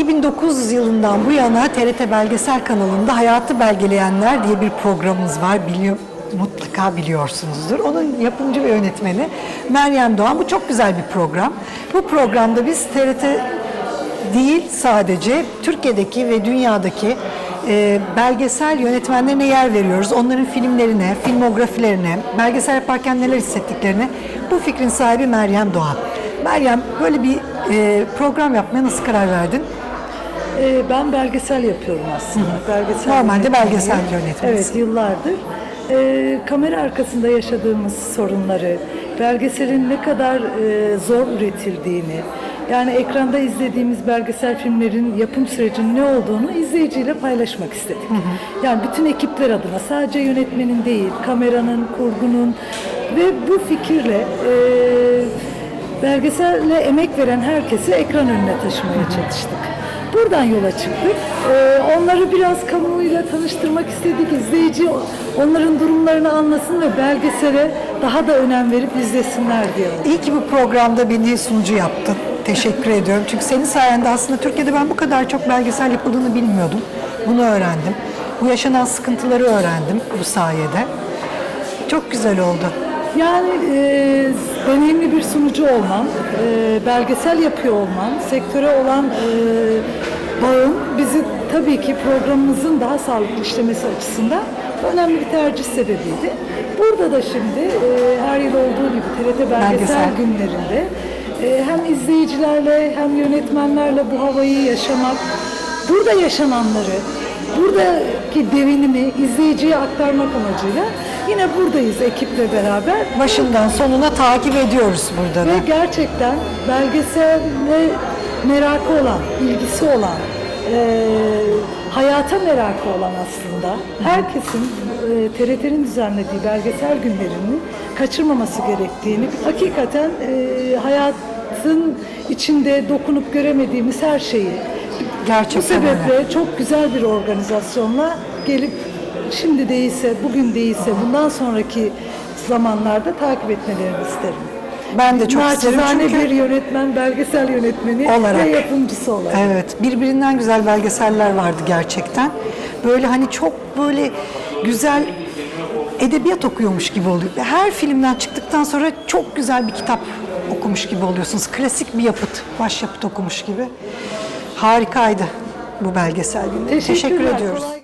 2009 yılından bu yana TRT Belgesel kanalında Hayatı Belgeleyenler diye bir programımız var. Biliyor, mutlaka biliyorsunuzdur. Onun yapımcı ve yönetmeni Meryem Doğan. Bu çok güzel bir program. Bu programda biz TRT değil sadece Türkiye'deki ve dünyadaki e, belgesel yönetmenlerine yer veriyoruz. Onların filmlerine, filmografilerine, belgesel yaparken neler hissettiklerine bu fikrin sahibi Meryem Doğan. Meryem böyle bir e, program yapmaya nasıl karar verdin? Ee, ben belgesel yapıyorum aslında. Belgesel Normalde belgesel yönetmenisin. Evet, yıllardır. Ee, kamera arkasında yaşadığımız sorunları, belgeselin ne kadar e, zor üretildiğini, yani ekranda izlediğimiz belgesel filmlerin yapım sürecinin ne olduğunu izleyiciyle paylaşmak istedik. Yani bütün ekipler adına, sadece yönetmenin değil, kameranın, kurgunun ve bu fikirle e, belgeselle emek veren herkesi ekran önüne taşımaya çalıştık. Buradan yola çıktık. Ee, onları biraz kamuoyuyla tanıştırmak istedik. İzleyici onların durumlarını anlasın ve belgesele daha da önem verip izlesinler diye. İyi ki bu programda beni sunucu yaptın. Teşekkür ediyorum. Çünkü senin sayende aslında Türkiye'de ben bu kadar çok belgesel yapıldığını bilmiyordum. Bunu öğrendim. Bu yaşanan sıkıntıları öğrendim bu sayede. Çok güzel oldu. Yani e, deneyimli bir sunucu olmam, e, belgesel yapıyor olmam, sektöre olan e, bağım bizi tabii ki programımızın daha sağlıklı işlemesi açısından önemli bir tercih sebebiydi. Burada da şimdi e, her yıl olduğu gibi TRT Belgesel, Belgesel. günlerinde e, hem izleyicilerle hem yönetmenlerle bu havayı yaşamak, burada yaşananları, buradaki devinimi izleyiciye aktarmak amacıyla yine buradayız ekiple beraber. Başından sonuna takip ediyoruz burada da. Ve gerçekten belgeselle merakı olan, ilgisi olan, e, hayata merakı olan aslında herkesin e, TRT'nin düzenlediği belgesel günlerini kaçırmaması gerektiğini, hakikaten e, hayatın içinde dokunup göremediğimiz her şeyi bu Gerçekten öyle. sebeple çok güzel bir organizasyonla gelip şimdi değilse, bugün değilse bundan sonraki zamanlarda takip etmelerini isterim. Ben de çok isterim çünkü... bir yönetmen, belgesel yönetmeni Olarak. ve yapımcısı olarak. Evet, birbirinden güzel belgeseller vardı gerçekten. Böyle hani çok böyle güzel edebiyat okuyormuş gibi oluyor. Her filmden çıktıktan sonra çok güzel bir kitap okumuş gibi oluyorsunuz. Klasik bir yapıt, başyapıt okumuş gibi. Harikaydı bu belgesel günleri. Teşekkür ediyoruz.